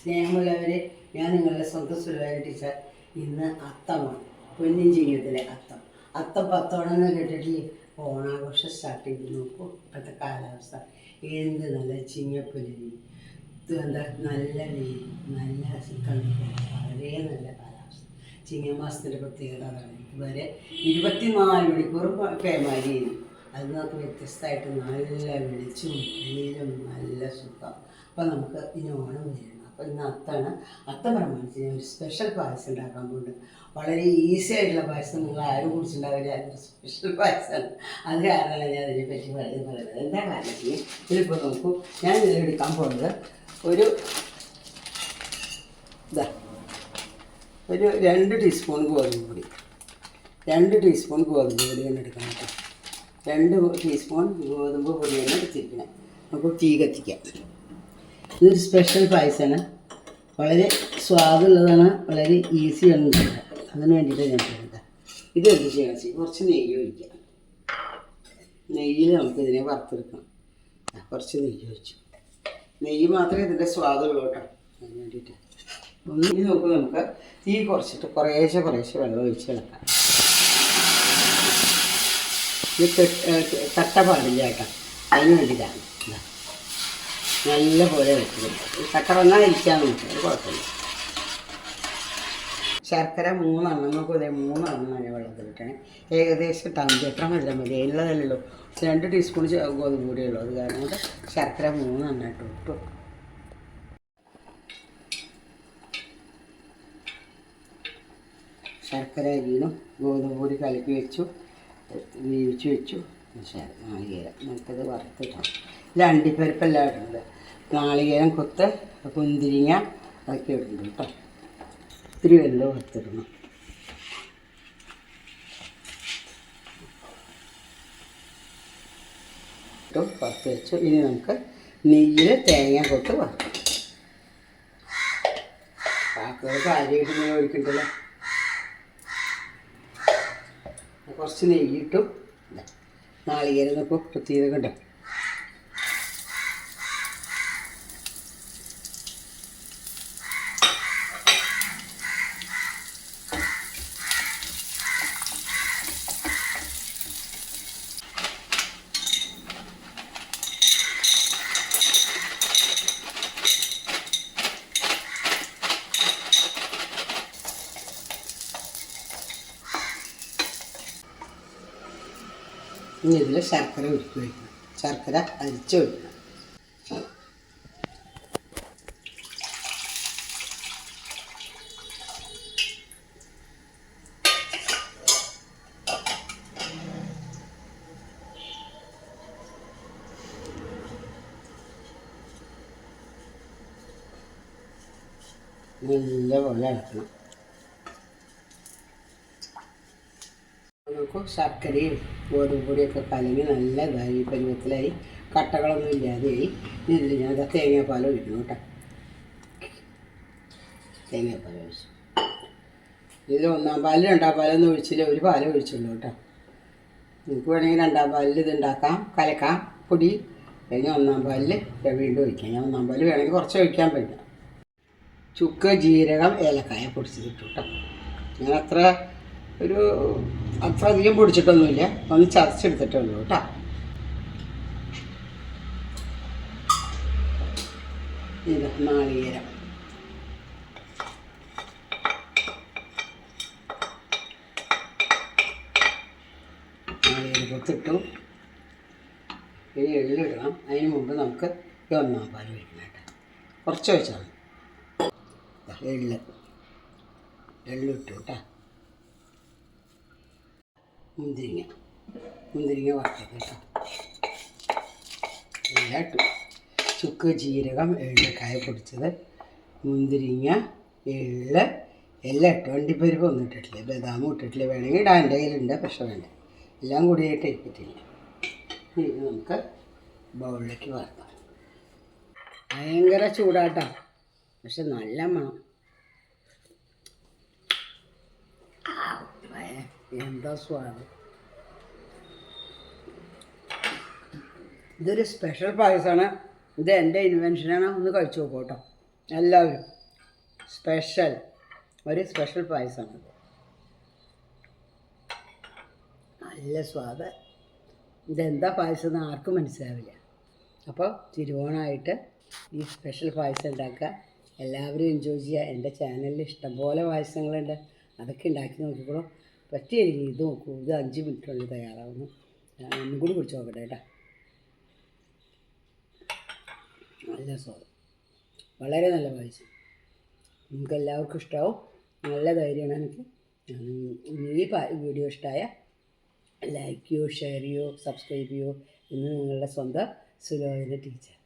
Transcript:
സ്നേഹമുള്ളവരെ ഞാൻ നിങ്ങളുടെ സ്വന്തം സുലഭ ടീച്ചർ. ഇന്ന് അത്തമാണ് പൊന്നിൻ ജീവിതത്തിലെ അത്തം. അത്തം പത്തോണം എന്ന് കേട്ടിട്ടില്ലേ ഓണാഘോഷം സ്റ്റാർട്ട് ചെയ്ത്. നോക്കൂ ഇപ്പോഴത്തെ കാലാവസ്ഥ. എന്ത് നല്ല ചിങ്ങപ്പുലരി. എന്താ നല്ല വെയിൽ നല്ല തണുപ്പ് വളരെ നല്ല കാലാവസ്ഥ. ചിങ്ങമാസത്തിന്റെ പ്രത്യേകത അതാണ്. ഇതുവരെ ഇരുപത്തിനാല് മണിക്കൂറും പേമാരിയായിരുന്നു അത് നമുക്ക് വ്യത്യസ്തമായിട്ട് നല്ല വെളിച്ചും വെയിലും നല്ല സുഖം. അപ്പം നമുക്ക് ഇനി ഓണം വരണം അപ്പോൾ ഇന്ന് അത്താണ്. അത്തം പ്രമാണിച്ച് ഒരു സ്പെഷ്യൽ പായസം ഉണ്ടാക്കാൻ പോകുന്നുണ്ട് വളരെ ഈസി ആയിട്ടുള്ള പായസം നിങ്ങൾ ആരും കുടിച്ചിട്ടുണ്ടാവില്ല. സ്പെഷ്യൽ പായസമാണ് അത് കാരണമാണ് ഞാൻ അതിനെ പറ്റി പറയുന്നത്. പറയുന്നത് എന്താ കാരണത്തിന്? ഇതിലിപ്പോൾ നോക്കൂ. ഞാൻ ഇതിലെടുക്കാൻ പോകുന്നത് ഒരു ഇതാ ഒരു രണ്ട് ടീസ്പൂൺ ഗോതമ്പ് പൊടി. രണ്ട് ടീസ്പൂൺ ഗോതമ്പ് പൊടിയാണ് എടുക്കണം കേട്ടോ. രണ്ട് ടീസ്പൂൺ ഗോതമ്പ് പൊടി പൊടിയാണ് എടുത്തിരിക്കണം. നമുക്ക് തീ കത്തിക്കാം. ഇതൊരു സ്പെഷ്യൽ പായസമാണ് വളരെ സ്വാദുള്ളതാണ് വളരെ ഈസി ഉണ്ടാക്കുക അതിന് വേണ്ടിയിട്ടാണ് ഞാൻ ചെയ്യുന്നത് ഇത് എന്ത് ചെയ്യാൻ ചെയ്യും കുറച്ച് നെയ്യ് ഒഴിക്കാം. നെയ്യിൽ നമുക്കിതിനെ വറുത്തെടുക്കണം വറുത്തെടുക്കാം. കുറച്ച് നെയ്യ് ഒഴിച്ചു. നെയ്യ് മാത്രമേ ഇതിന്റെ സ്വാദുള്ളൂ കേട്ടോ. അതിന് വേണ്ടിയിട്ട്. ഒന്ന് ഇനി നോക്ക് നമുക്ക് തീ കുറച്ചിട്ട് കുറേശ്ശെ കുറേശ്ശെ വെള്ളം ഒഴിച്ച് കിടക്കാം. ഇത് തട്ട പാടില്ല കേട്ടോ. അതിന് വേണ്ടിയിട്ടാണ്. നല്ല പോലെ വെക്കുന്നത് കട്ട വന്നാൽ ഇരിക്കാൻ നോക്കുക അത് കുഴപ്പമില്ല. ശർക്കര മൂന്നെണ്ണം നോക്കൂ ഇതേ മൂന്നെണ്ണം ഞാൻ വെള്ളത്തിലിട്ടാണ് ഏകദേശം ടമ്പ് എത്ര മതി ഉള്ളതല്ലല്ലോ രണ്ട് ടീസ്പൂൺ ഗോതമ്പ് പൊടി ഉള്ളൂ. അത് കാരണം കൊണ്ട് ശർക്കര മൂന്നെണ്ണം ഇട്ടു ശർക്കര അരിയിലും ഗോതമ്പ് പൊടി കലക്കി വെച്ചു. വേവിച്ച് വെച്ചു. ശരി നാളികേരം നമുക്കത് വറുത്തിട്ടാം ഇല്ല അണ്ടിപ്പരിപ്പെല്ലാം ഇടുന്നത് നാളികേരം കൊത്ത് കുന്തിരിങ്ങ അതൊക്കെ ഇടുന്നുണ്ട് കേട്ടോ. ഇത്തിരി വെള്ളം വറുത്തിടണം. ഇട്ടു വറുത്ത് വെച്ചു. ഇനി നമുക്ക് നെയ്യിൽ തേങ്ങ കൊത്ത് വറുക്കാം. ബാക്കിയുള്ള കാര്യമായിട്ട് ഇങ്ങനെ ഒഴിക്കണ്ടല്ലോ. കുറച്ച് നെയ്യിട്ടു. നാളികേരം നോക്കൂ കുത്തിയത് കണ്ടോ? ഇനി ഇതിൽ ശർക്കര ഉരുക്കി വയ്ക്കണം ശർക്കര അരിച്ച് വയ്ക്കണം നല്ല പോലെ ഇളക്കണം നോക്കൂ ശർക്കരയും ഗോതമ്പ് പൊടിയൊക്കെ കലങ്ങി നല്ല ഇതായി പരുവത്തിലായി. കട്ടകളൊന്നും ഇല്ലാതെയായി ഇതിൽ ഞാൻ തേങ്ങാപ്പാൽ ഒഴിക്കണം കേട്ടോ. തേങ്ങാപ്പാൽ ഒഴിച്ചു. ഇതിൽ ഒന്നാം പാലിൽ രണ്ടാം പാലൊന്നും ഒഴിച്ചില്ല. ഒരു പാലം ഒഴിച്ചുള്ളൂ കേട്ടോ. നിങ്ങൾക്ക് വേണമെങ്കിൽ രണ്ടാം പാലിൽ ഇത് ഉണ്ടാക്കാം. കലക്കാം. പൊടി. കഴിഞ്ഞാൽ ഒന്നാം പാലിൽ വീണ്ടും ഒഴിക്കാം. ഞാൻ ഒന്നാം പാലിൽ വേണമെങ്കിൽ കുറച്ച് ഒഴിക്കാൻ പറ്റില്ല. ചുക്ക് ജീരകം ഏലക്കായ പൊടിച്ചത് ഇട്ടു കേട്ടോ. ഞാൻ അത്ര ഒരു അത്ര അധികം പൊടിച്ചിട്ടൊന്നുമില്ല. ഒന്ന് ചതച്ചെടുത്തിട്ടേ ഉള്ളൂ കേട്ടോ. ഇത് നാളികേരം. നാളികേരം കൊത്തിട്ടു ഇനി എള്ളിടണം അതിന് മുമ്പ് നമുക്ക് ഈ ഒന്നാം പാൽ ഒഴിക്കണം കേട്ടോ. കുറച്ച് വെച്ചാൽ എള്ള്. എള്ളിട്ടു കേട്ടോ. മുന്തിരിങ്ങ. മുന്തിരിങ്ങ വറുത്തത് കേട്ടോ. എല്ലാം ഇട്ടു ചുക്ക് ജീരകം എള്ളക്കായ പൊടിച്ചത്. മുന്തിരിങ്ങ എള്ള് എല്ലാം ഇട്ടു. വണ്ടിപ്പരിപ്പ് ഒന്നും ഇട്ടിട്ടില്ല. ബദാമും ഇട്ടിട്ടില്ല. വേണമെങ്കിൽ ഡാന്റെ കയ്യിലുണ്ട് പക്ഷെ വേണ്ട. എല്ലാം കൂടിയായിട്ട് ഇട്ടിട്ടില്ല ഇത് നമുക്ക് ബൗളിലേക്ക് വറുക്കാം. ഭയങ്കര ചൂടാട്ടോ. പക്ഷെ നല്ല മണം. എന്താ സ്വാദ് ഇതൊരു സ്പെഷ്യൽ പായസമാണ് ഇത് എന്റെ ഇൻവെൻഷനാണ് ഒന്ന് കഴിച്ചു നോക്കൂ കേട്ടോ. എല്ലാവരും. സ്പെഷ്യൽ ഒരു സ്പെഷ്യൽ പായസമാണ് നല്ല സ്വാദ്. ഇതെന്താ പായസം എന്ന് ആർക്കും മനസ്സിലാവില്ല. അപ്പോൾ തിരുവോണമായിട്ട് ഈ സ്പെഷ്യൽ പായസം ഉണ്ടാക്കുക. എല്ലാവരും എൻജോയ് ചെയ്യുക. എന്റെ ചാനലിൽ ഇഷ്ടംപോലെ പായസങ്ങളുണ്ട്. അതൊക്കെ ഉണ്ടാക്കി നോക്കിക്കോളൂ. പറ്റിയെങ്കിൽ ഇത് നോക്കൂ. ഇത് അഞ്ച് മിനിറ്റുള്ളിൽ തയ്യാറാവുന്നു. ഒന്നും കൂടി കുടിച്ച് നോക്കട്ടെ കേട്ടോ. നല്ല സ്വാദം വളരെ നല്ല പായസം നിങ്ങൾക്ക് എല്ലാവർക്കും ഇഷ്ടമാവും നല്ല ധൈര്യമാണ് എനിക്ക്. ഈ വീഡിയോ ഇഷ്ടമായ ലൈക്ക് ഷെയർ ചെയ്യോ സബ്സ്ക്രൈബ് ചെയ്യോ ഇന്ന് നിങ്ങളുടെ സ്വന്തം സുലോചന ടീച്ചർ